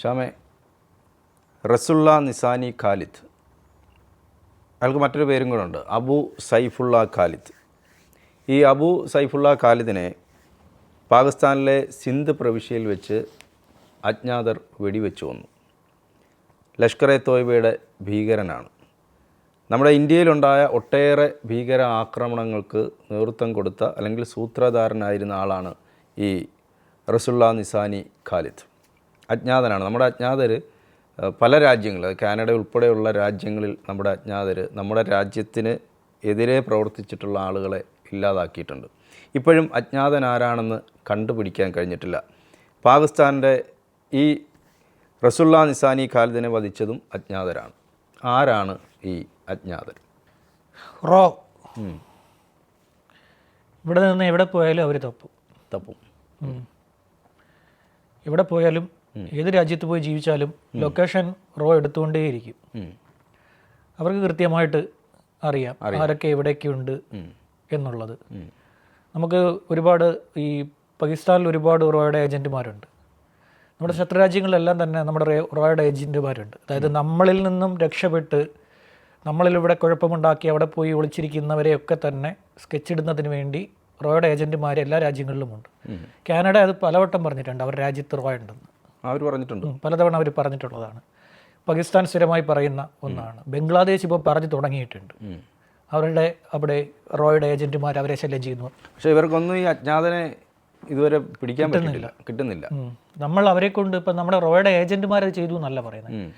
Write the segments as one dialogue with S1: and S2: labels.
S1: ഷാമെ റസുള്ള നിസാനി ഖാലിദ്. അയാൾക്ക് മറ്റൊരു പേരും കൂടെ ഉണ്ട്. അബു സൈഫുള്ള ഖാലിദ്. ഈ അബു സൈഫുള്ള ഖാലിദിനെ പാകിസ്ഥാനിലെ സിന്ധ് പ്രവിശ്യയിൽ വെച്ച് അജ്ഞാതർ വെടിവെച്ചു വന്നു ലഷ്കർ എ തോയ്ബയുടെ ഭീകരനാണ്. നമ്മുടെ ഇന്ത്യയിലുണ്ടായ ഒട്ടേറെ ഭീകര ആക്രമണങ്ങൾക്ക് നേതൃത്വം കൊടുത്ത അല്ലെങ്കിൽ സൂത്രധാരനായിരുന്ന ആളാണ് ഈ റസുള്ള നിസാനി ഖാലിദ്. അജ്ഞാതനാണ്. നമ്മുടെ അജ്ഞാതർ പല രാജ്യങ്ങൾ കാനഡ ഉൾപ്പെടെയുള്ള രാജ്യങ്ങളിൽ നമ്മുടെ അജ്ഞാതർ നമ്മുടെ രാജ്യത്തിന് എതിരെ പ്രവർത്തിച്ചിട്ടുള്ള ആളുകളെ ഇല്ലാതാക്കിയിട്ടുണ്ട്. ഇപ്പോഴും അജ്ഞാതൻ ആരാണെന്ന് കണ്ടുപിടിക്കാൻ കഴിഞ്ഞിട്ടില്ല. പാകിസ്ഥാന്റെ ഈ റസുല്ല നിസാനി ഖാലിദിനെ വധിച്ചതും അജ്ഞാതരാണ്. ആരാണ് ഈ അജ്ഞാതർ
S2: റോ. ഇവിടെ നിന്ന് എവിടെ പോയാലും അവർ തപ്പും.
S1: തപ്പും.
S2: എവിടെ പോയാലും ഏത് രാജ്യത്ത് പോയി ജീവിച്ചാലും ലൊക്കേഷൻ റോ എടുത്തുകൊണ്ടേയിരിക്കും. അവർക്ക് കൃത്യമായിട്ട് അറിയാം ആരൊക്കെ എവിടെയൊക്കെ ഉണ്ട് എന്നുള്ളത്. നമുക്ക് ഒരുപാട് ഈ പാകിസ്ഥാനിൽ ഒരുപാട് റോയുടെ ഏജന്റുമാരുണ്ട് നമ്മുടെ ശത്രുരാജ്യങ്ങളിലെല്ലാം തന്നെ നമ്മുടെ റോയുടെ ഏജന്റുമാരുണ്ട് അതായത് നമ്മളിൽ നിന്നും രക്ഷപ്പെട്ട് നമ്മളിലിവിടെ കുഴപ്പമുണ്ടാക്കി അവിടെ പോയി ഒളിച്ചിരിക്കുന്നവരെയൊക്കെ തന്നെ സ്കെച്ച് ഇടുന്നതിന് വേണ്ടി റോയുടെ ഏജന്റുമാർ എല്ലാ രാജ്യങ്ങളിലുമുണ്ട്. കാനഡ അത് പലവട്ടം പറഞ്ഞിട്ടുണ്ട് അവരുടെ രാജ്യത്ത് റോ ഉണ്ടെന്ന്.
S1: അവർ പറഞ്ഞിട്ടുണ്ട്.
S2: പലതവണ അവർ പറഞ്ഞിട്ടുള്ളതാണ്. പാകിസ്ഥാൻ സ്ഥിരമായി പറയുന്ന ഒന്നാണ്. ബംഗ്ലാദേശ് ഇപ്പോൾ പറഞ്ഞു തുടങ്ങിയിട്ടുണ്ട്. അവരുടെ അവിടെ റോയുടെ ഏജന്റുമാർ അവരെ ശല്യം ചെയ്യുന്നു.
S1: പക്ഷേ ഇവർക്കൊന്നും ഈ അജ്ഞാതനെ ഇതുവരെ പിടിക്കാൻ പറ്റുന്നില്ല കിട്ടുന്നില്ല.
S2: നമ്മൾ അവരെ കൊണ്ട് ഇപ്പം നമ്മുടെ റോയുടെ ഏജന്റുമാർ അത് ചെയ്തു എന്നല്ല പറയുന്നത്.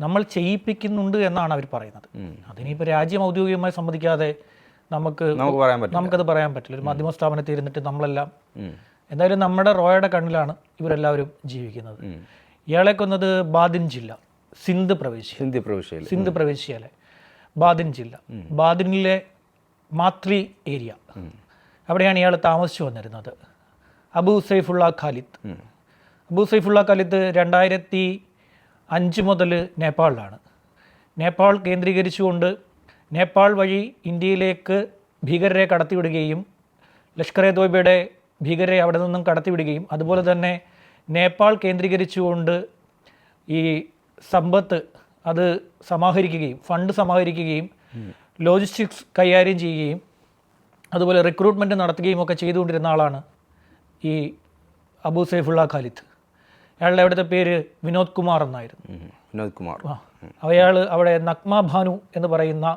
S2: നമ്മൾ ചെയ്യിപ്പിക്കുന്നുണ്ട് എന്നാണ് അവർ പറയുന്നത്. അതിനിപ്പോൾ രാജ്യം ഔദ്യോഗികമായി സമ്മതിക്കാതെ നമുക്ക് നമുക്കത് പറയാൻ പറ്റില്ല. ഒരു മാധ്യമ സ്ഥാപനത്തിൽ ഇരുന്നിട്ട് നമ്മളെല്ലാം. എന്തായാലും നമ്മുടെ റോയുടെ കണ്ണിലാണ് ഇവരെല്ലാവരും ജീവിക്കുന്നത്. ഇയാളെ കൊന്നത് ബാദിൻ ജില്ല സിന്ധ് പ്രവിശ്യ.
S1: സിന്ധ് പ്രവിശ്യ
S2: സിന്ധ് പ്രവിശ്യയിലെ ബാദിൻ ജില്ല. ബാദിനിലെ മാത്രി ഏരിയ. അവിടെയാണ് ഇയാൾ താമസിച്ചു വന്നിരുന്നത്. അബു സൈഫുള്ള ഖാലിദ്. അബു സൈഫുള്ള ഖാലിദ് രണ്ടായിരത്തി അഞ്ച് മുതൽ നേപ്പാളിലാണ്. നേപ്പാൾ കേന്ദ്രീകരിച്ചുകൊണ്ട് നേപ്പാൾ വഴി ഇന്ത്യയിലേക്ക് ഭീകരരെ കടത്തിവിടുകയും ലഷ്കർ എ തോയ്ബയുടെ ഭീകരരെ അവിടെ നിന്നും കടത്തിവിടുകയും അതുപോലെ തന്നെ നേപ്പാൾ കേന്ദ്രീകരിച്ചുകൊണ്ട് ഈ സമ്പത്ത് അത് സമാഹരിക്കുകയും ഫണ്ട് സമാഹരിക്കുകയും ലോജിസ്റ്റിക്സ് കൈകാര്യം ചെയ്യുകയും അതുപോലെ റിക്രൂട്ട്മെന്റ് നടത്തുകയും ഒക്കെ ചെയ്തുകൊണ്ടിരുന്ന ആളാണ് ഈ അബു സൈഫുള്ള ഖാലിദ്. അയാളുടെ അവിടുത്തെ പേര് വിനോദ് കുമാർ എന്നായിരുന്നു.
S1: വിനോദ് കുമാർ.
S2: ആ അയാൾ അവിടെ നഗ്മ ഭാനു എന്ന് പറയുന്ന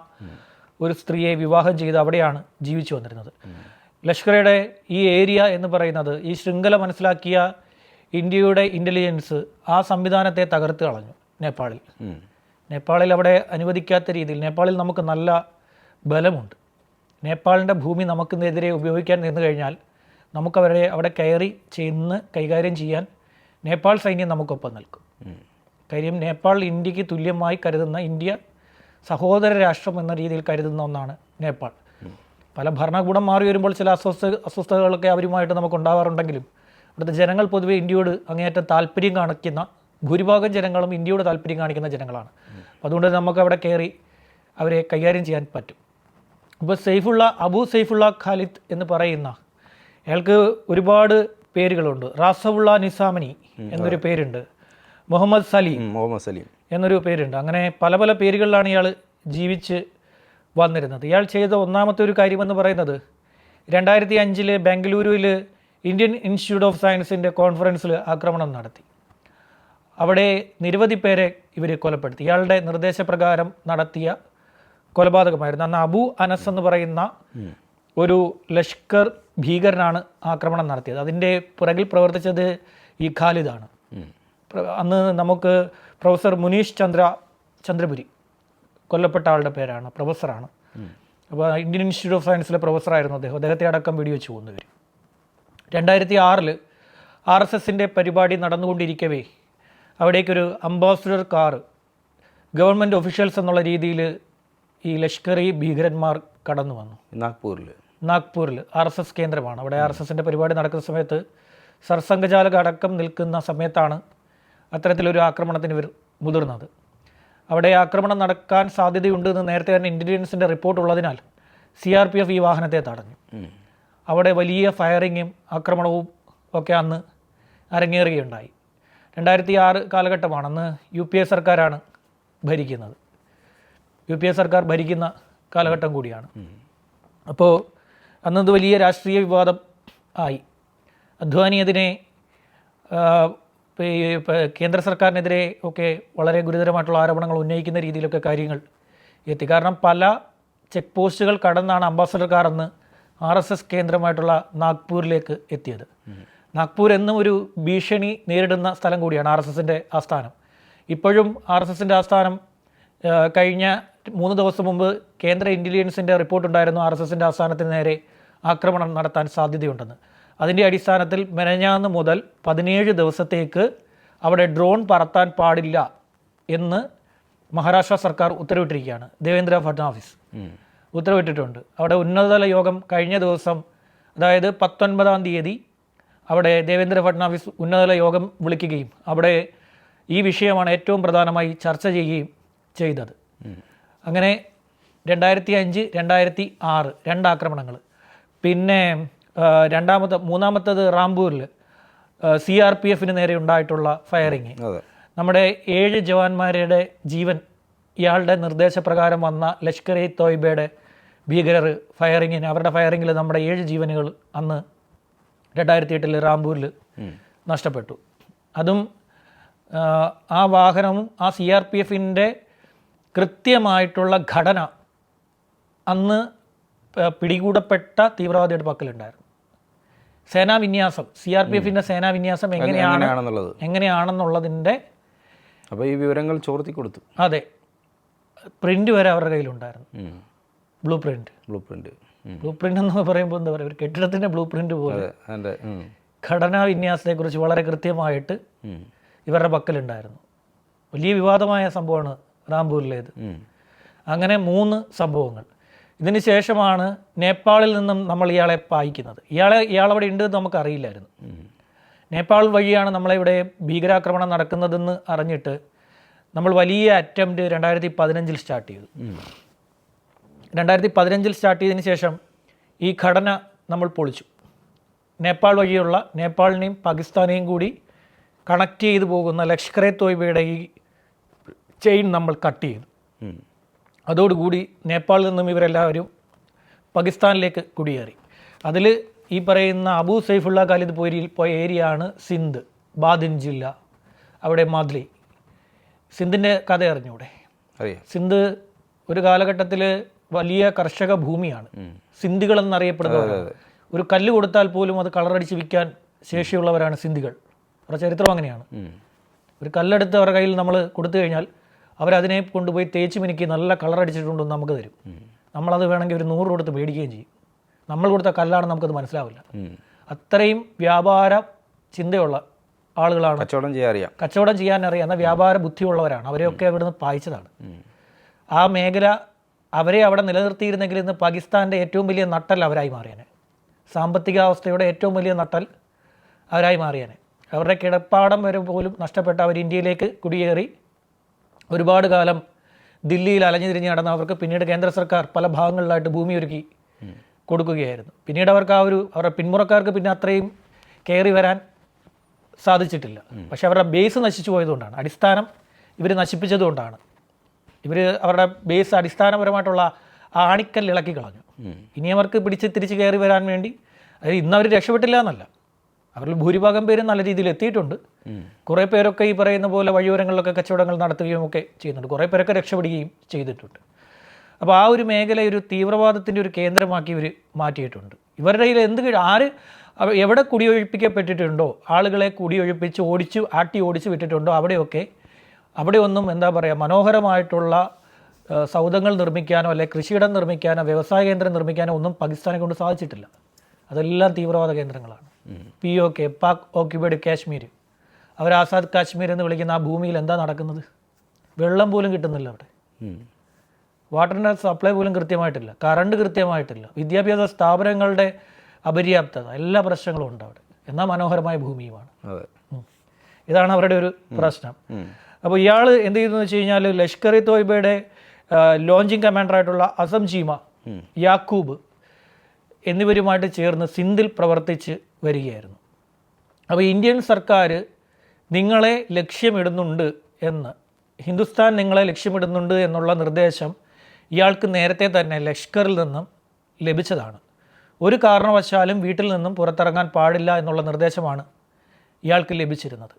S2: ഒരു സ്ത്രീയെ വിവാഹം ചെയ്ത് അവിടെയാണ് ജീവിച്ചു വന്നിരുന്നത്. ലഷ്കറുടെ ഈ ഏരിയ എന്ന് പറയുന്നത് ഈ ശൃംഖല മനസ്സിലാക്കിയ ഇന്ത്യയുടെ ഇന്റലിജൻസ് ആ സംവിധാനത്തെ തകർത്ത് കളഞ്ഞു നേപ്പാളിൽ. നേപ്പാളിൽ അവിടെ അനുവദിക്കാത്ത രീതിയിൽ നേപ്പാളിൽ നമുക്ക് നല്ല ബലമുണ്ട്. നേപ്പാളിന്റെ ഭൂമി നമുക്കിന്നെതിരെ ഉപയോഗിക്കാൻ നിന്ന് കഴിഞ്ഞാൽ നമുക്കവരെ അവിടെ കയറി ചെന്ന് കൈകാര്യം ചെയ്യാൻ നേപ്പാൾ സൈന്യം നമുക്കൊപ്പം നിൽക്കും. കാര്യം നേപ്പാൾ ഇന്ത്യയ്ക്ക് തുല്യമായി കരുതുന്ന ഇന്ത്യ സഹോദര രാഷ്ട്രം എന്ന രീതിയിൽ കരുതുന്ന ഒന്നാണ് നേപ്പാൾ. പല ഭരണകൂടം മാറി വരുമ്പോൾ ചില അസ്വസ്ഥ അസ്വസ്ഥതകളൊക്കെ അവരുമായിട്ട് നമുക്ക് ഉണ്ടാവാറുണ്ടെങ്കിലും ഇവിടുത്തെ ജനങ്ങൾ പൊതുവെ ഇന്ത്യയോട് അങ്ങേയറ്റം താല്പര്യം കാണിക്കുന്ന ഭൂരിഭാഗം ജനങ്ങളും ഇന്ത്യയോട് താല്പര്യം കാണിക്കുന്ന ജനങ്ങളാണ്. അപ്പോൾ അതുകൊണ്ട് നമുക്ക് അവിടെ കയറി അവരെ കൈകാര്യം ചെയ്യാൻ പറ്റും. ഇപ്പോൾ സെയ്ഫുള്ള അബു സെയ്ഫുള്ള ഖാലിദ് എന്ന് പറയുന്ന അയാൾക്ക് ഒരുപാട് പേരുകളുണ്ട്. റാസവുള്ള നിസാമനി എന്നൊരു പേരുണ്ട്. മുഹമ്മദ് സലീം.
S1: മുഹമ്മദ് സലീം.
S2: എന്നൊരു പേരുണ്ട്. അങ്ങനെ പല പല പേരുകളിലാണ് ഇയാൾ ജീവിച്ച് വന്നിരുന്നത്. ഇയാൾ ചെയ്ത ഒന്നാമത്തെ ഒരു കാര്യമെന്ന് പറയുന്നത് രണ്ടായിരത്തി അഞ്ചിൽ ബാംഗ്ലൂരുവിൽ ഇന്ത്യൻ ഇൻസ്റ്റിറ്റ്യൂട്ട് ഓഫ് സയൻസിന്റെ കോൺഫറൻസിൽ ആക്രമണം നടത്തി. അവിടെ നിരവധി പേരെ ഇവർ കൊലപ്പെടുത്തി. ഇയാളുടെ നിർദ്ദേശപ്രകാരം നടത്തിയ കൊലപാതകമായിരുന്നു. അന്ന് അബു അനസ് എന്ന് പറയുന്ന ഒരു ലഷ്കർ ഭീകരനാണ് ആക്രമണം നടത്തിയത്. അതിന്റെ പുറകിൽ പ്രവർത്തിച്ചത് ഈ ഖാലിദാണ്. അന്ന് നമുക്ക് പ്രൊഫസർ മുനീഷ് ചന്ദ്ര ചന്ദ്രപുരി കൊല്ലപ്പെട്ട ആളുടെ പേരാണ് പ്രൊഫസറാണ്. അപ്പോൾ ഇന്ത്യൻ ഇൻസ്റ്റിറ്റ്യൂട്ട് ഓഫ് സയൻസിലെ പ്രൊഫസറായിരുന്നു അദ്ദേഹം. അദ്ദേഹത്തെ അടക്കം വീഡിയോ വെടിവെച്ച് പോകുന്നവർ രണ്ടായിരത്തി ആറിൽ ആർ എസ് എസിന്റെ പരിപാടി നടന്നുകൊണ്ടിരിക്കവേ അവിടേക്കൊരു അംബാസഡർ കാർ ഗവൺമെന്റ് ഒഫീഷ്യൽസ് എന്നുള്ള രീതിയിൽ ഈ ലഷ്കർ ഈ ഭീകരന്മാർ കടന്നു വന്നു.
S1: നാഗ്പൂരിൽ
S2: നാഗ്പൂരിൽ ആർ എസ് എസ് കേന്ദ്രമാണ്. അവിടെ ആർ എസ് എസിന്റെ പരിപാടി നടക്കുന്ന സമയത്ത് സർസംഘചാലക അടക്കം നിൽക്കുന്ന സമയത്താണ് അത്തരത്തിലൊരു ആക്രമണത്തിന് ഇവർ മുതിർന്നത്. അവിടെ ആക്രമണം നടക്കാൻ സാധ്യതയുണ്ട് എന്ന് നേരത്തെ തന്നെ ഇന്റലിജൻസിന്റെ റിപ്പോർട്ട് ഉള്ളതിനാൽ സി ആർ പി എഫ് ഈ വാഹനത്തെ തടഞ്ഞു. അവിടെ വലിയ ഫയറിങ്ങും ആക്രമണവും ഒക്കെ അന്ന് അരങ്ങേറുകയുണ്ടായി. രണ്ടായിരത്തി ആറ് കാലഘട്ടമാണ് അന്ന് യു പി എ സർക്കാരാണ് ഭരിക്കുന്നത്. യു പി എ സർക്കാർ ഭരിക്കുന്ന കാലഘട്ടം കൂടിയാണ്. അപ്പോൾ അന്നത് വലിയ രാഷ്ട്രീയ വിവാദം ആയി. അദ്വാനി അതിനെ കേന്ദ്ര സർക്കാരിനെതിരെ ഒക്കെ വളരെ ഗുരുതരമായിട്ടുള്ള ആരോപണങ്ങൾ ഉന്നയിക്കുന്ന രീതിയിലൊക്കെ കാര്യങ്ങൾ എത്തി. കാരണം പല ചെക്ക് പോസ്റ്റുകൾ കടന്നാണ് അംബാസഡർ കാർ അന്ന് ആർ എസ് എസ് കേന്ദ്രമായിട്ടുള്ള നാഗ്പൂരിലേക്ക് എത്തിയത്. നാഗ്പൂർ എന്നും ഒരു ഭീഷണി നേരിടുന്ന സ്ഥലം കൂടിയാണ് ആർ എസ് എസിന്റെ ആസ്ഥാനം. ഇപ്പോഴും ആർ എസ് എസിന്റെ ആസ്ഥാനം കഴിഞ്ഞ മൂന്ന് ദിവസം മുമ്പ് കേന്ദ്ര ഇന്റലിജൻസിന്റെ റിപ്പോർട്ടുണ്ടായിരുന്നു ആർ എസ് എസിന്റെ ആസ്ഥാനത്തിന് നേരെ ആക്രമണം നടത്താൻ സാധ്യതയുണ്ടെന്ന്. അതിന്റെ അടിസ്ഥാനത്തിൽ മെനഞ്ഞാന്ന് മുതൽ പതിനേഴ് ദിവസത്തേക്ക് അവിടെ ഡ്രോൺ പറത്താൻ പാടില്ല എന്ന് മഹാരാഷ്ട്ര സർക്കാർ ഉത്തരവിട്ടിരിക്കുകയാണ്. ദേവേന്ദ്ര ഫഡ്നാവിസ് ഉത്തരവിട്ടിട്ടുണ്ട്. അവിടെ ഉന്നതതല യോഗം കഴിഞ്ഞ ദിവസം അതായത് പത്തൊൻപതാം തീയതി അവിടെ ദേവേന്ദ്ര ഫഡ്നാവിസ് ഉന്നതതല യോഗം വിളിക്കുകയും അവിടെ ഈ വിഷയമാണ് ഏറ്റവും പ്രധാനമായി ചർച്ച ചെയ്യുകയും ചെയ്തത്. അങ്ങനെ രണ്ടായിരത്തി അഞ്ച് രണ്ടായിരത്തി ആറ് രണ്ടാക്രമണങ്ങൾ പിന്നെ ആ, രണ്ടാമത്തെ മൂന്നാമത്തത് റാംപൂരിൽ സി ആർ പി എഫിന് നേരെ ഉണ്ടായിട്ടുള്ള ഫയറിങ്. നമ്മുടെ ഏഴ് ജവാന്മാരുടെ ജീവൻ ഇയാളുടെ നിർദ്ദേശപ്രകാരം വന്ന ലഷ്കർ ഇ തോയ്ബയുടെ ഭീകരർ ഫയറിങ്ങിന് അവരുടെ ഫയറിങ്ങിൽ നമ്മുടെ ഏഴ് ജീവനുകൾ അന്ന് രണ്ടായിരത്തി എട്ടിൽ റാംപൂരിൽ നഷ്ടപ്പെട്ടു. അതും ആ വാഹനവും ആ സി ആർ പി എഫിന്റെ കൃത്യമായിട്ടുള്ള ഘടന അന്ന് പിടികൂടപ്പെട്ട തീവ്രവാദിയുടെ പക്കലുണ്ടായിരുന്നു. സേനാ വിന്യാസം സി ആർ പി എഫിന്റെ സേനാ വിന്യാസം എങ്ങനെയാണ്
S1: എങ്ങനെയാണെന്നുള്ളതിന്റെ
S2: എങ്ങനെയാണെന്നുള്ളതിന്റെ
S1: അപ്പോൾ ഈ വിവരങ്ങൾ ചോർത്തി കൊടുത്തു.
S2: അതെ. പ്രിന്റ് വരെ അവരുടെ കയ്യിലുണ്ടായിരുന്നു. Blueprint
S1: blueprint
S2: blueprint എന്ന് പറയുമ്പോൾ എന്താ പറയുക ഒരു കെട്ടിടത്തിന്റെ ബ്ലൂ പ്രിന്റ് പോലെ.
S1: അതെ വിന്യാസത്തെ കുറിച്ച്
S2: ഘടനാ വിന്യാസത്തെക്കുറിച്ച് വളരെ കൃത്യമായിട്ട്. ഇവരുടെ പക്കലുണ്ടായിരുന്നു. വലിയ വിവാദമായ സംഭവമാണ് റാംപൂരിലേത്. അങ്ങനെ മൂന്ന് സംഭവങ്ങൾ. ഇതിന് ശേഷമാണ് നേപ്പാളിൽ നിന്നും നമ്മൾ ഇയാളെ പായിക്കുന്നത്. ഇയാളെ ഇയാളവിടെ ഉണ്ട് എന്ന് നമുക്കറിയില്ലായിരുന്നു. നേപ്പാൾ വഴിയാണ് നമ്മളിവിടെ ഭീകരാക്രമണം നടക്കുന്നതെന്ന് അറിഞ്ഞിട്ട് നമ്മൾ വലിയ അറ്റംപ്റ്റ് രണ്ടായിരത്തി പതിനഞ്ചിൽ സ്റ്റാർട്ട് ചെയ്തു. രണ്ടായിരത്തി പതിനഞ്ചിൽ സ്റ്റാർട്ട് ചെയ്തതിന് ശേഷം ഈ ഘടന നമ്മൾ പൊളിച്ചു. നേപ്പാൾ വഴിയുള്ള നേപ്പാളിനെയും പാകിസ്ഥാനെയും കൂടി കണക്ട് ചെയ്തു പോകുന്ന ലഷ്കർ എ തോയ്ബയുടെ ഈ ചെയിൻ നമ്മൾ കട്ട് ചെയ്തു. അതോടുകൂടി നേപ്പാളിൽ നിന്നും ഇവരെല്ലാവരും പാകിസ്ഥാനിലേക്ക് കുടിയേറി. അതിൽ ഈ പറയുന്ന അബൂ സൈഫുള്ള ഖാലിദ് പോയി പോയ ഏരിയ ആണ് സിന്ധ് ബാദിൻ ജില്ല. അവിടെ മാദ്ലി. സിന്ധിന്റെ കഥ അറിഞ്ഞൂടെ? സിന്ധ് ഒരു കാലഘട്ടത്തിൽ വലിയ കർഷക ഭൂമിയാണ്. സിന്ധികൾ എന്നറിയപ്പെടുന്നത് ഒരു കല്ല് കൊടുത്താൽ പോലും അത് കളറടിച്ച് വിൽക്കാൻ ശേഷിയുള്ളവരാണ് സിന്ധികൾ. അവരുടെ ചരിത്രം അങ്ങനെയാണ്. ഒരു കല്ലെടുത്ത് അവരുടെ കയ്യിൽ നമ്മൾ കൊടുത്തു കഴിഞ്ഞാൽ അവരതിനെ കൊണ്ടുപോയി തേച്ച് മിനുക്കി നല്ല കളർ കളറടിച്ചിട്ടുണ്ടെന്ന് നമുക്ക് തരും. നമ്മളത് വേണമെങ്കിൽ ഒരു നൂറ് കൊടുത്ത് മേടിക്കുകയും ചെയ്യും. നമ്മൾ കൊടുത്ത കല്ലാണ് നമുക്കത് മനസ്സിലാവില്ല. അത്രയും വ്യാപാര ചിന്തയുള്ള ആളുകളാണ്.
S1: കച്ചവടം ചെയ്യാൻ അറിയാം.
S2: കച്ചവടം ചെയ്യാൻ എന്നാൽ വ്യാപാര ബുദ്ധിയുള്ളവരാണ്. അവരെയൊക്കെ അവിടുന്ന് പായിച്ചതാണ്. ആ മേഖല അവരെ അവിടെ നിലനിർത്തിയിരുന്നെങ്കിൽ ഇന്ന് പാകിസ്ഥാന്റെ ഏറ്റവും വലിയ നട്ടൽ അവരായി മാറിയേനെ. സാമ്പത്തികാവസ്ഥയുടെ ഏറ്റവും വലിയ നട്ടൽ അവരായി മാറിയേനെ. അവരുടെ കിടപ്പാടം വരെ പോലും നഷ്ടപ്പെട്ട അവർ ഇന്ത്യയിലേക്ക് കുടിയേറി ഒരുപാട് കാലം ദില്ലിയിൽ അലഞ്ഞു തിരിഞ്ഞ് നടന്ന അവർക്ക് പിന്നീട് കേന്ദ്ര സർക്കാർ പല ഭാഗങ്ങളിലായിട്ട് ഭൂമി ഒരുക്കി കൊടുക്കുകയായിരുന്നു. പിന്നീട് അവർക്ക് ആ ഒരു അവരുടെ പിന്മുറക്കാർക്ക് പിന്നെ അത്രയും കയറി വരാൻ സാധിച്ചിട്ടില്ല. പക്ഷെ അവരുടെ ബേസ് നശിച്ചു പോയതുകൊണ്ടാണ്. അടിസ്ഥാനം ഇവർ നശിപ്പിച്ചതുകൊണ്ടാണ്. ഇവർ അവരുടെ ബേസ് അടിസ്ഥാനപരമായിട്ടുള്ള ആ ആണിക്കല്ല് ഇളക്കി കളഞ്ഞു ഇനി അവർക്ക് പിടിച്ച് തിരിച്ച് കയറി വരാൻ വേണ്ടി അതായത് ഇന്ന് അവർ രക്ഷപ്പെട്ടില്ല എന്നല്ല. അവരിൽ ഭൂരിഭാഗം പേരും നല്ല രീതിയിൽ എത്തിയിട്ടുണ്ട്. കുറേ പേരൊക്കെ ഈ പറയുന്ന പോലെ വഴിയോരങ്ങളിലൊക്കെ കച്ചവടങ്ങൾ നടത്തുകയും ഒക്കെ ചെയ്യുന്നുണ്ട്. കുറേ പേരൊക്കെ രക്ഷപ്പെടുകയും ചെയ്തിട്ടുണ്ട്. അപ്പോൾ ആ ഒരു മേഖല ഒരു തീവ്രവാദത്തിന്റെ ഒരു കേന്ദ്രമാക്കി ഇവർ മാറ്റിയിട്ടുണ്ട്. ഇവരുടെ കയ്യിൽ എന്ത് ആര് എവിടെ കുടിയൊഴിപ്പിക്കപ്പെട്ടിട്ടുണ്ടോ ആളുകളെ കുടിയൊഴിപ്പിച്ച് ഓടിച്ചു ആട്ടി ഓടിച്ച് വിട്ടിട്ടുണ്ടോ അവിടെയൊക്കെ അവിടെ ഒന്നും എന്താ പറയുക മനോഹരമായിട്ടുള്ള സൗദങ്ങൾ സൗധങ്ങൾ നിർമ്മിക്കാനോ അല്ലെ കൃഷിയിടം നിർമ്മിക്കാനോ വ്യവസായ കേന്ദ്രം നിർമ്മിക്കാനോ ഒന്നും പാകിസ്ഥാനെ കൊണ്ട് സാധിച്ചിട്ടില്ല. അതെല്ലാം തീവ്രവാദ കേന്ദ്രങ്ങളാണ്. P O K Pak occupied Kashmir അവർ ആസാദ് കാശ്മീർ എന്ന് വിളിക്കുന്ന ആ ഭൂമിയിൽ എന്താ നടക്കുന്നത്? വെള്ളം പോലും കിട്ടുന്നില്ല അവിടെ.
S1: വാട്ടർ
S2: വാട്ടറിന്റെ സപ്ലൈ പോലും കൃത്യമായിട്ടില്ല. കറണ്ട് കൃത്യമായിട്ടില്ല. വിദ്യാഭ്യാസ സ്ഥാപനങ്ങളുടെ അപര്യാപ്തത എല്ലാ പ്രശ്നങ്ങളും ഉണ്ട് അവിടെ. എന്നാൽ മനോഹരമായ ഭൂമിയുമാണ്. ഇതാണ് അവരുടെ ഒരു പ്രശ്നം. അപ്പോൾ ഇയാൾ എന്ത് ചെയ്തു വെച്ച് കഴിഞ്ഞാൽ ലഷ്കർ ഇ തോയ്ബയുടെ ലോഞ്ചിങ് കമാൻഡറായിട്ടുള്ള അസം ചീമ യാക്കൂബ് എന്നിവരുമായിട്ട് ചേർന്ന് സിന്ധിൽ പ്രവർത്തിച്ച് വരികയായിരുന്നു. അപ്പോൾ ഇന്ത്യൻ സർക്കാർ നിങ്ങളെ ലക്ഷ്യമിടുന്നുണ്ട് എന്ന് ഹിന്ദുസ്ഥാൻ നിങ്ങളെ ലക്ഷ്യമിടുന്നുണ്ട് എന്നുള്ള നിർദ്ദേശം ഇയാൾക്ക് നേരത്തെ തന്നെ ലഷ്കറിൽ നിന്നും ലഭിച്ചതാണ്. ഒരു കാരണവശാലും വീട്ടിൽ നിന്നും പുറത്തിറങ്ങാൻ പാടില്ല എന്നുള്ള നിർദ്ദേശമാണ് ഇയാൾക്ക് ലഭിച്ചിരുന്നത്.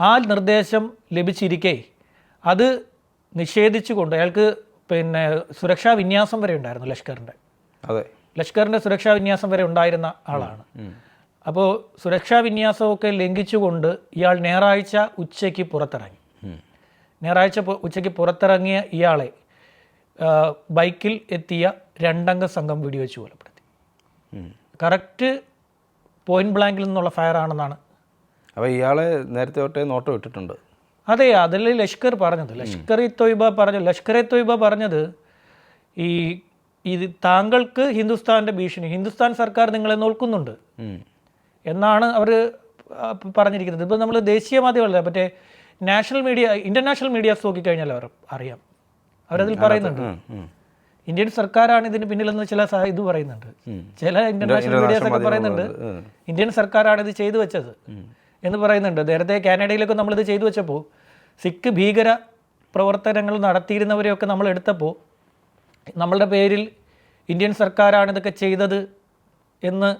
S2: ആ നിർദ്ദേശം ലഭിച്ചിരിക്കെ അത് നിഷേധിച്ചുകൊണ്ട് അയാൾക്ക് പിന്നെ സുരക്ഷാ വിന്യാസം വരെ ഉണ്ടായിരുന്നു ലഷ്കറിന്റെ.
S1: അതെ.
S2: ലഷ്കറിന്റെ സുരക്ഷാ വിന്യാസം വരെ ഉണ്ടായിരുന്ന ആളാണ്. അപ്പോൾ സുരക്ഷാ വിന്യാസമൊക്കെ ലംഘിച്ചുകൊണ്ട് ഇയാൾ ഞായറാഴ്ച ഉച്ചയ്ക്ക് പുറത്തിറങ്ങി. ഞായറാഴ്ച ഉച്ചയ്ക്ക് പുറത്തിറങ്ങിയ ഇയാളെ ബൈക്കിൽ എത്തിയ രണ്ടംഗ സംഘം വെടിവെച്ച് കൊലപ്പെടുത്തി. കറക്റ്റ് പോയിന്റ് ബ്ലാങ്കിൽ നിന്നുള്ള ഫയർ ആണെന്നാണ്.
S1: അപ്പോൾ ഇയാളെ നേരത്തെ തൊട്ടേ നോട്ടം ഇട്ടിട്ടുണ്ട്.
S2: അതെ അതിൽ ലഷ്കർ പറഞ്ഞത് ലഷ്കർ ഇ തൊയ്ബ പറഞ്ഞു ലഷ്കർ ഇ തൊയ്ബ പറഞ്ഞത് ഈ ഇത് താങ്കൾക്ക് ഹിന്ദുസ്ഥാന്റെ ഭീഷണി ഹിന്ദുസ്ഥാൻ സർക്കാർ നിങ്ങളെ നോക്കുന്നുണ്ട് എന്നാണ് അവർ പറഞ്ഞിരിക്കുന്നത്. ഇപ്പോൾ നമ്മൾ ദേശീയ മാധ്യമമല്ല മറ്റേ നാഷണൽ മീഡിയ ഇന്റർനാഷണൽ മീഡിയാസ് നോക്കിക്കഴിഞ്ഞാൽ അവർ അറിയാം. അവരതിൽ പറയുന്നുണ്ട്. ഇന്ത്യൻ സർക്കാരാണ് ഇതിന് പിന്നിലെന്ന് ചില ഇത് പറയുന്നുണ്ട്. ചില ഇന്റർനാഷണൽ മീഡിയാസ് ഒക്കെ പറയുന്നുണ്ട് ഇന്ത്യൻ സർക്കാരാണ് ഇത് ചെയ്തു വെച്ചത് എന്ന് പറയുന്നുണ്ട്. നേരത്തെ കാനഡയിലൊക്കെ നമ്മളിത് ചെയ്തു വെച്ചപ്പോൾ സിഖ് ഭീകര പ്രവർത്തനങ്ങൾ നടത്തിയിരുന്നവരെയൊക്കെ നമ്മൾ എടുത്തപ്പോൾ നമ്മളുടെ പേരിൽ ഇന്ത്യൻ സർക്കാരാണ് ഇതൊക്കെ ചെയ്തത് എന്ന്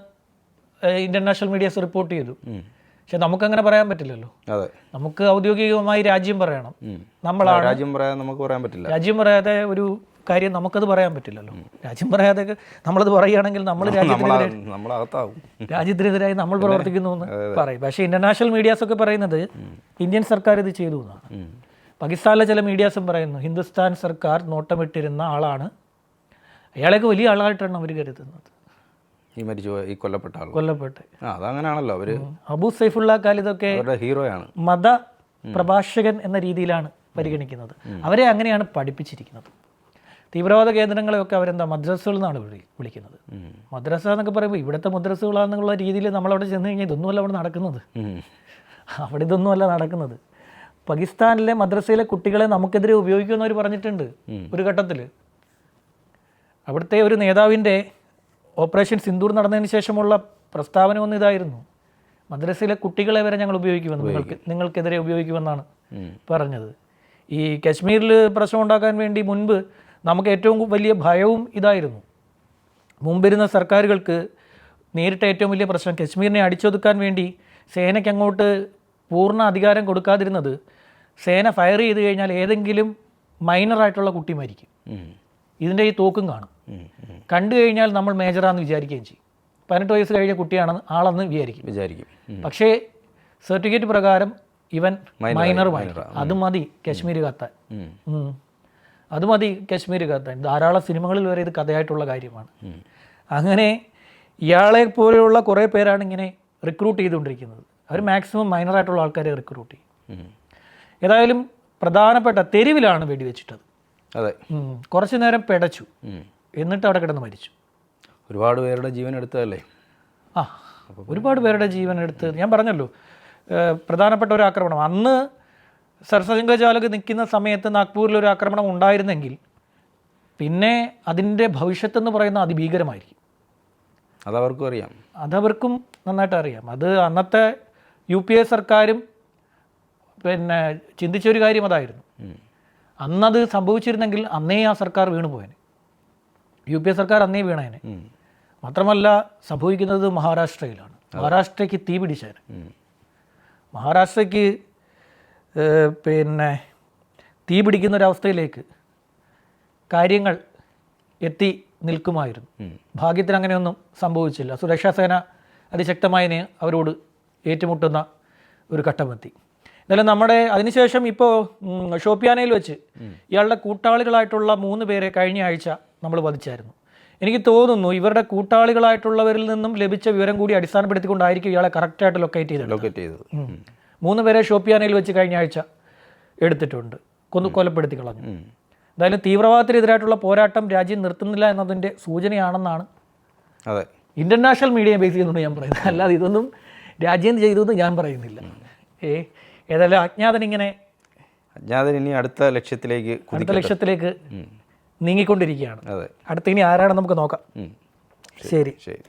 S2: ഇന്റർനാഷണൽ മീഡിയാസ് റിപ്പോർട്ട് ചെയ്തു. പക്ഷെ നമുക്കങ്ങനെ പറയാൻ പറ്റില്ലല്ലോ.
S1: അതെ.
S2: നമുക്ക് ഔദ്യോഗികമായി രാജ്യം പറയണം. നമ്മളാണ്.
S1: രാജ്യം പറയാൻ നമുക്ക് പറയാൻ പറ്റില്ല.
S2: രാജ്യം പറയാതെ ഒരു കാര്യം നമുക്കത് പറയാൻ പറ്റില്ലല്ലോ. രാജ്യം പറയാതെ നമ്മളത് പറയുകയാണെങ്കിൽ നമ്മൾ രാജ്യത്തിനെതിരായി നമ്മൾ പ്രവർത്തിക്കുന്നു എന്ന് പറയും. പക്ഷേ ഇന്റർനാഷണൽ മീഡിയാസ് ഒക്കെ പറയുന്നത് ഇന്ത്യൻ സർക്കാർ ഇത് ചെയ്തു എന്നാണ്. പാകിസ്ഥാനിലെ ചില മീഡിയാസും പറയുന്നു ഹിന്ദുസ്ഥാൻ സർക്കാർ നോട്ടമിട്ടിരുന്ന ആളാണ്. അയാളെയൊക്കെ വലിയ ആളായിട്ടാണ് അവർ കരുതുന്നത്.
S1: ഈ മരിച്ചു ഈ കൊല്ലപ്പെട്ട ആൾ
S2: കൊല്ലപ്പെട്ട്.
S1: അതങ്ങനെയാണല്ലോ അവർ.
S2: അബു സൈഫുള്ള ഖാലിദൊക്കെ
S1: ഹീറോയാണ്.
S2: മത പ്രഭാഷകൻ എന്ന രീതിയിലാണ് പരിഗണിക്കുന്നത്. അവരെ അങ്ങനെയാണ് പഠിപ്പിച്ചിരിക്കുന്നത്. തീവ്രവാദ കേന്ദ്രങ്ങളെയൊക്കെ അവരെന്താ മദ്രസകൾ എന്നാണ് വിളി വിളിക്കുന്നത്. മദ്രസ എന്നൊക്കെ പറയുമ്പോൾ ഇവിടുത്തെ മദ്രസകളാണെന്നുള്ള രീതിയിൽ നമ്മളവിടെ ചെന്ന് കഴിഞ്ഞാൽ ഇതൊന്നുമല്ല അവിടെ നടക്കുന്നത്. അവിടെ ഇതൊന്നുമല്ല നടക്കുന്നത്. പാകിസ്ഥാനിലെ മദ്രസയിലെ കുട്ടികളെ നമുക്കെതിരെ ഉപയോഗിക്കുമെന്ന് അവർ പറഞ്ഞിട്ടുണ്ട് ഒരു ഘട്ടത്തിൽ അവിടുത്തെ ഒരു നേതാവിന്റെ ഓപ്പറേഷൻ സിന്ദൂർ നടന്നതിന് ശേഷമുള്ള പ്രസ്താവന ഒന്ന് ഇതായിരുന്നു. മദ്രസയിലെ കുട്ടികളെ വരെ ഞങ്ങൾ ഉപയോഗിക്കുമെന്ന് നിങ്ങൾക്ക് നിങ്ങൾക്കെതിരെ ഉപയോഗിക്കുമെന്നാണ്. പറഞ്ഞത്. ഈ കശ്മീരിൽ പ്രശ്നം ഉണ്ടാക്കാൻ വേണ്ടി മുൻപ് നമുക്ക് ഏറ്റവും വലിയ ഭയവും ഇതായിരുന്നു. മുമ്പിരുന്ന സർക്കാരുകൾക്ക് നേരിട്ട് ഏറ്റവും വലിയ പ്രശ്നം കശ്മീരിനെ അടിച്ചൊതുക്കാൻ വേണ്ടി സേനയ്ക്ക് അങ്ങോട്ട് പൂർണ അധികാരം കൊടുക്കാതിരുന്നത് സേന ഫയർ ചെയ്ത് കഴിഞ്ഞാൽ ഏതെങ്കിലും മൈനറായിട്ടുള്ള കുട്ടി മരിക്കും. ഇതിന്റെ ഈ തോക്കും കാണും. കണ്ടു കഴിഞ്ഞാൽ നമ്മൾ മേജറാന്ന് വിചാരിക്കുകയും ചെയ്യും. പതിനെട്ട് വയസ്സ് കഴിഞ്ഞ കുട്ടിയാണെന്ന് ആളെന്ന് വിചാരിക്കും.
S1: വിചാരിക്കും.
S2: പക്ഷേ സർട്ടിഫിക്കറ്റ് പ്രകാരം ഇവൻ മൈനർ
S1: മൈനർ
S2: അത് മതി കശ്മീർ കത്താൻ. അത് മതി കശ്മീർ കത്താൻ. ധാരാളം സിനിമകളിൽ വരെ ഇത് കഥയായിട്ടുള്ള കാര്യമാണ്. അങ്ങനെ ഇയാളെ പോലെയുള്ള കുറേ പേരാണ് ഇങ്ങനെ റിക്രൂട്ട് ചെയ്തുകൊണ്ടിരിക്കുന്നത്. അവർ മാക്സിമം മൈനറായിട്ടുള്ള ആൾക്കാരെ റിക്രൂട്ട് ചെയ്യും. ഏതായാലും പ്രധാനപ്പെട്ട തെരുവിലാണ് വെടിവെച്ചിട്ടത്
S1: അതെ.
S2: കുറച്ചു നേരം പിടച്ചു. എന്നിട്ട് അവിടെ കിടന്ന് മരിച്ചു.
S1: ഒരുപാട് പേരുടെ ജീവൻ എടുത്തതല്ലേ?
S2: ആ ഒരുപാട് പേരുടെ ജീവൻ എടുത്ത്. ഞാൻ പറഞ്ഞല്ലോ പ്രധാനപ്പെട്ട ഒരു ആക്രമണം. അന്ന് സർസംഘചാലക് നിൽക്കുന്ന സമയത്ത് നാഗ്പൂരിൽ ഒരു ആക്രമണം ഉണ്ടായിരുന്നെങ്കിൽ പിന്നെ അതിന്റെ ഭവിഷ്യത്ത് എന്ന് പറയുന്ന അതിഭീകരമായിരിക്കും.
S1: അതവർക്കും അറിയാം.
S2: അതവർക്കും നന്നായിട്ട് അറിയാം. അത് അന്നത്തെ യു പി എ സർക്കാരും പിന്നെ ചിന്തിച്ചൊരു കാര്യം അതായിരുന്നു. അന്നത് സംഭവിച്ചിരുന്നെങ്കിൽ അന്നേ ആ സർക്കാർ വീണു പോയേനെ. യു പി എ സർക്കാർ അന്നേ വീണേനെ. മാത്രമല്ല സംഭവിക്കുന്നത് മഹാരാഷ്ട്രയിലാണ്. മഹാരാഷ്ട്രയ്ക്ക് തീ പിടിച്ചേനെ. മഹാരാഷ്ട്രയ്ക്ക് പിന്നെ തീ പിടിക്കുന്ന ഒരവസ്ഥയിലേക്ക് കാര്യങ്ങൾ എത്തി നിൽക്കുമായിരുന്നു. ഭാഗ്യത്തിന് അങ്ങനെയൊന്നും സംഭവിച്ചില്ല. സുരക്ഷാസേന അതിശക്തമായി അവരോട് ഏറ്റുമുട്ടുന്ന ഒരു ഘട്ടമെത്തി. എന്നാലും നമ്മുടെ അതിനുശേഷം ഇപ്പോൾ ഷോപ്പിയാനയിൽ വെച്ച് ഇയാളുടെ കൂട്ടാളികളായിട്ടുള്ള മൂന്ന് പേരെ കഴിഞ്ഞ ആഴ്ച നമ്മൾ വധിച്ചായിരുന്നു. എനിക്ക് തോന്നുന്നു ഇവരുടെ കൂട്ടാളികളായിട്ടുള്ളവരിൽ നിന്നും ലഭിച്ച വിവരം കൂടി അടിസ്ഥാനപ്പെടുത്തിക്കൊണ്ടായിരിക്കും ഇയാളെ കറക്റ്റായിട്ട് ലൊക്കേറ്റ് ചെയ്തത്.
S1: ലൊക്കേറ്റ് ചെയ്തത്.
S2: മൂന്ന് പേരെ ഷോപ്പിയാനയിൽ വെച്ച് കഴിഞ്ഞ ആഴ്ച എടുത്തിട്ടുണ്ട്. കൊന്നു കൊലപ്പെടുത്തി കളഞ്ഞു. എന്തായാലും തീവ്രവാദത്തിനെതിരായിട്ടുള്ള പോരാട്ടം രാജ്യം നിർത്തുന്നില്ല എന്നതിന്റെ സൂചനയാണെന്നാണ്
S1: അതെ.
S2: ഇന്റർനാഷണൽ മീഡിയ ബേസ് ചെയ്യുന്നുണ്ട് ഞാൻ പറയുന്നത്. അല്ലാതെ ഇതൊന്നും രാജ്യം ചെയ്തു എന്ന് ഞാൻ പറയുന്നില്ല. ഏ ഏതായാലും അജ്ഞാതൻ ഇങ്ങനെ
S1: അജ്ഞാതൻ ഇനി അടുത്ത ലക്ഷ്യത്തിലേക്ക്
S2: അടുത്ത ലക്ഷ്യത്തിലേക്ക്. നീങ്ങിക്കൊണ്ടിരിക്കുകയാണ്. അടുത്ത ഇനി ആരാണെന്ന് നമുക്ക് നോക്കാം. ശരി.
S1: ശരി.